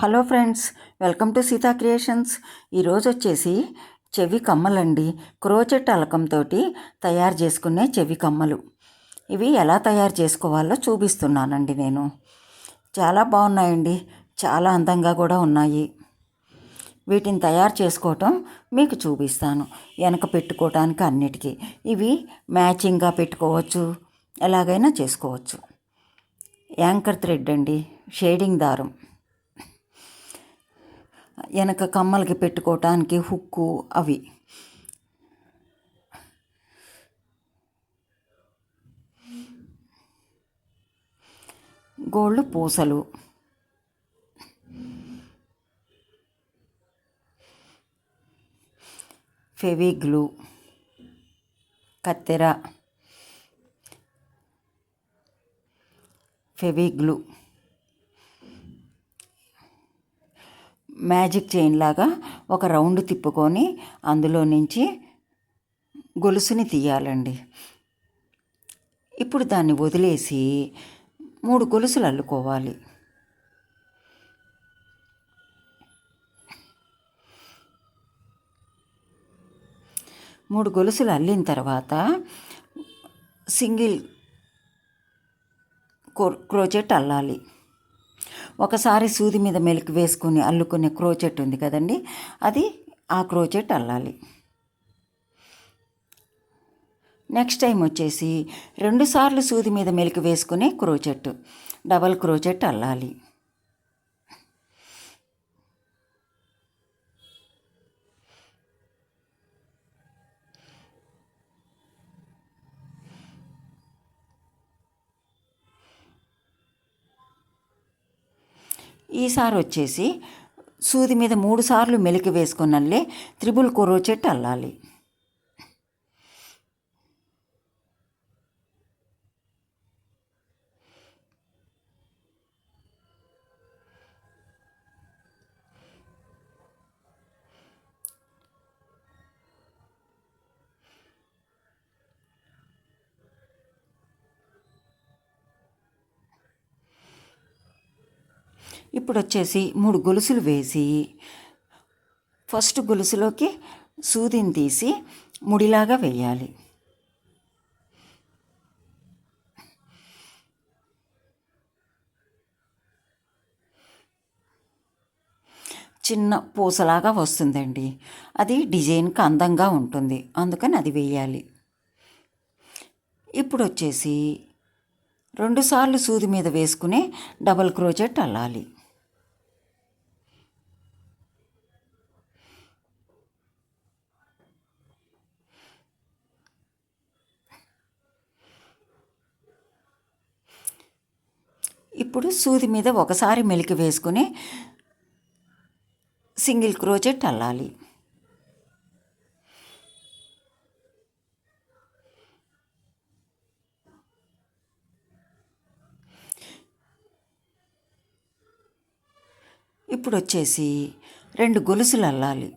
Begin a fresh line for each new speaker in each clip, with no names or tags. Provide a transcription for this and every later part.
Hello friends welcome to Seetha creations. ఈరోజు వచ్చేసి చెవి కమ్మలండి. క్రోచెట్ అలకంతో తయారు చేసుకునే చెవి కమ్మలు. ఇవి ఎలా తయారు చేసుకోవాలో చూపిస్తున్నానండి నేను. చాలా బాగున్నాయండి. చాలా అందంగా కూడా ఉన్నాయి. వీటిని తయారు చేసుకోవటం మీకు చూపిస్తాను. వెనక పెట్టుకోవటానికి అన్నిటికీ. ఇవి మ్యాచింగ్గా పెట్టుకోవచ్చు ఎలాగైనా చేసుకోవచ్చు. యాంకర్ థ్రెడ్ అండి. షేడింగ్ దారం. వెనక కమ్మలకి పెట్టుకోవటానికి హుక్కు అవి. గోల్డ్ పూసలు. ఫెవిగ్లు. కత్తెర. ఫెవిగ్లు. మ్యాజిక్ చైన్ లాగా ఒక రౌండ్ తిప్పుకొని అందులో నుంచి గొలుసుని తీయాలండి. ఇప్పుడు దాన్ని వదిలేసి మూడు గొలుసులు అల్లుకోవాలి. మూడు గొలుసులు అల్లిన తర్వాత సింగిల్ క్రోచెట్ అల్లాలి. ఒకసారి సూది మీద మెలికి వేసుకుని అల్లుకునే క్రోచెట్ ఉంది కదండి అది ఆ క్రోచెట్ అల్లాలి. నెక్స్ట్ టైం వచ్చేసి రెండుసార్లు సూది మీద మెలికి వేసుకునే క్రోచెట్ డబల్ క్రోచెట్ అల్లాలి. ఈసారి వచ్చేసి సూది మీద మూడు సార్లు మెలికి వేసుకున్నల్లే త్రిబుల్ చెట్టు అల్లాలి. ఇప్పుడు వచ్చేసి మూడు గొలుసులు వేసి ఫస్ట్ గొలుసులోకి సూదిని తీసి ముడిలాగా వేయాలి. చిన్న పూసలాగా వస్తుందండి. అది డిజైన్కి అందంగా ఉంటుంది. అందుకని అది వేయాలి. ఇప్పుడు వచ్చేసి రెండుసార్లు సూది మీద వేసుకుని డబల్ క్రోజెట్ అల్లాలి. ఇప్పుడు సూది మీద ఒకసారి మెలికి వేసుకుని సింగిల్ క్రోచెట్ అల్లాలి ఇప్పుడు వచ్చేసి రెండు గొలుసులు అల్లాలి.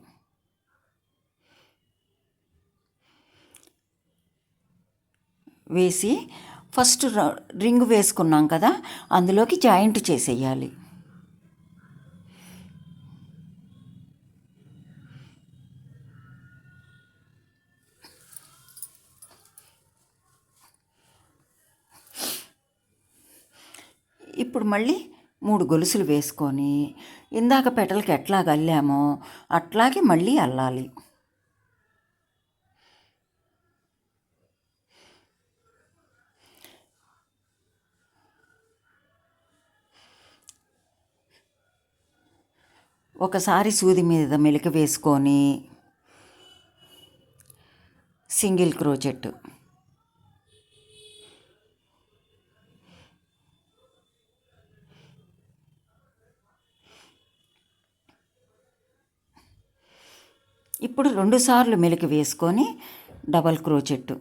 వేసి ఫస్ట్ రింగ్ వేసుకున్నాం కదా అందులోకి జాయింట్ చేసేయాలి. ఇప్పుడు మళ్ళీ మూడు గొలుసులు వేసుకొని ఇందాక పెటలకి ఎట్లా అల్లామో అట్లాగే మళ్ళీ అల్లాలి. ఒకసారి సూది మీద మెలిక వేసుకొని సింగిల్ క్రోచెట్ ఇప్పుడు రెండుసార్లు మెలికి వేసుకొని డబల్ క్రోచెట్టు.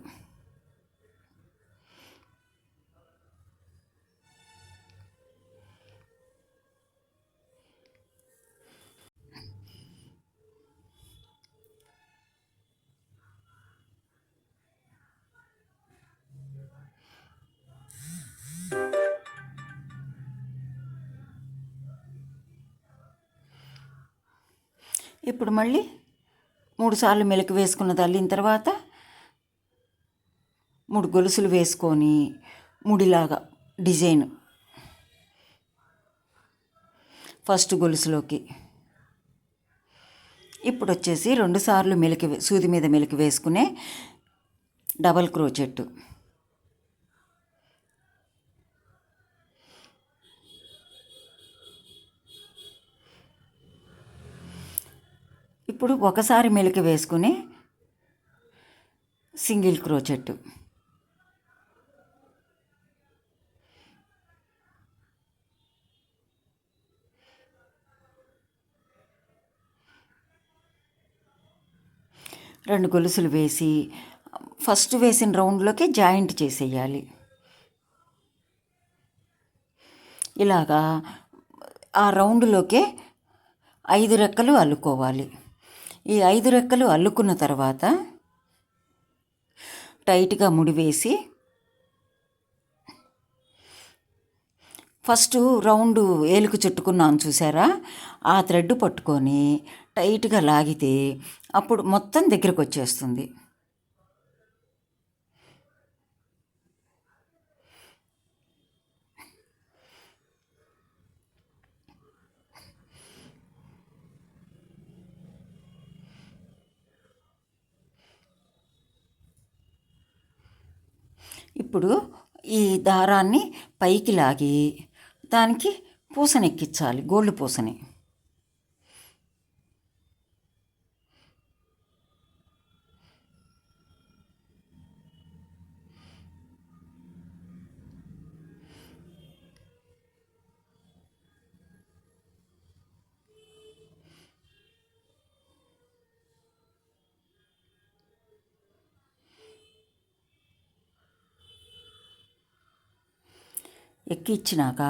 ఇప్పుడు మళ్ళీ మూడు సార్లు మెలకు వేసుకున్న తల్లిన తర్వాత మూడు గొలుసులు వేసుకొని ముడిలాగా డిజైన్. ఫస్ట్ గొలుసులోకి. ఇప్పుడు వచ్చేసి రెండు సార్లు మెలికి సూది మీద మెలికి వేసుకునే డబల్ క్రోచెట్టు. ఇప్పుడు ఒకసారి మెలికి వేసుకుని సింగిల్ క్రోచెట్టు రెండు గొలుసులు వేసి ఫస్ట్ వేసిన రౌండ్లోకి జాయింట్ చేసేయాలి. ఇలాగా ఆ రౌండ్లోకే ఐదు రెక్కలు అల్లుకోవాలి. ఈ ఐదు రెక్కలు అల్లుకున్న తర్వాత టైట్గా ముడివేసి ఫస్ట్ రౌండ్ ఏలుకు చుట్టుకున్నాను చూసారా? ఆ థ్రెడ్ పట్టుకొని టైట్గా లాగితే అప్పుడు మొత్తం దగ్గరకు వచ్చేస్తుంది ఇప్పుడు ఈ దారాన్ని పైకి లాగి దానికి పూసనెక్కించాలి గోల్డ్ పూసని. ఎక్కిచ్చినాక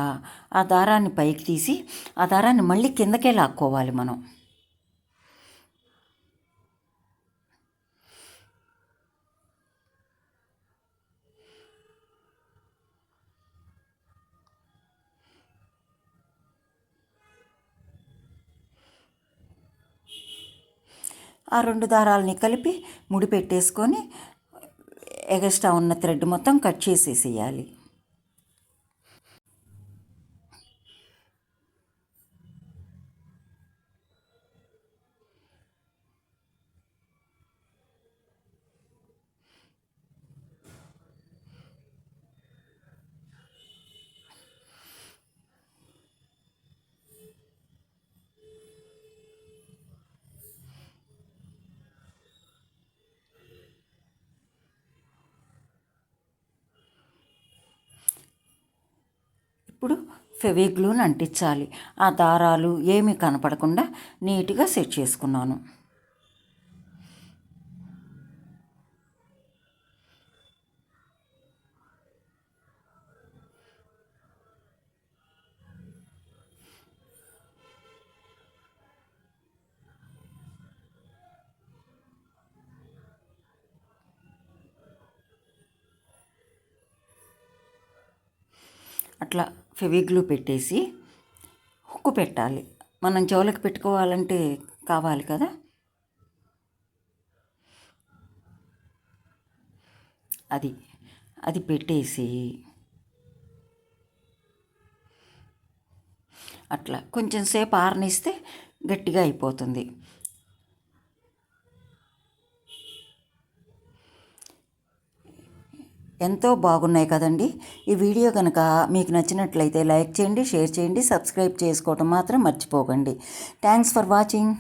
ఆ దారాన్ని పైకి తీసి ఆ దారాన్ని మళ్ళీ కిందకే లాక్కోవాలి మనం. ఆ రెండు దారాలని కలిపి ముడి పెట్టేసుకొని ఎగస్ట్రా ఉన్న థ్రెడ్ మొత్తం కట్ చేసేసేయాలి. ఇప్పుడు ఫెవిగ్లూని అంటించాలి. ఆ దారాలు ఏమీ కనపడకుండా నీట్గా సెట్ చేసుకున్నాను. అట్లా ఫెవిగ్లూ పెట్టేసి హుక్కు పెట్టాలి. మనం చెవులకు పెట్టుకోవాలంటే కావాలి కదా. అది అది పెట్టేసి అట్లా కొంచెం సేపు ఆరనిస్తే గట్టిగా అయిపోతుంది. ఎంతో బాగున్నాయి కదండి. ఈ వీడియో కనుక మీకు నచ్చినట్లయితే లైక్ చేయండి షేర్ చేయండి సబ్స్క్రైబ్ చేసుకోవటం మాత్రం మర్చిపోకండి. Thanks for watching.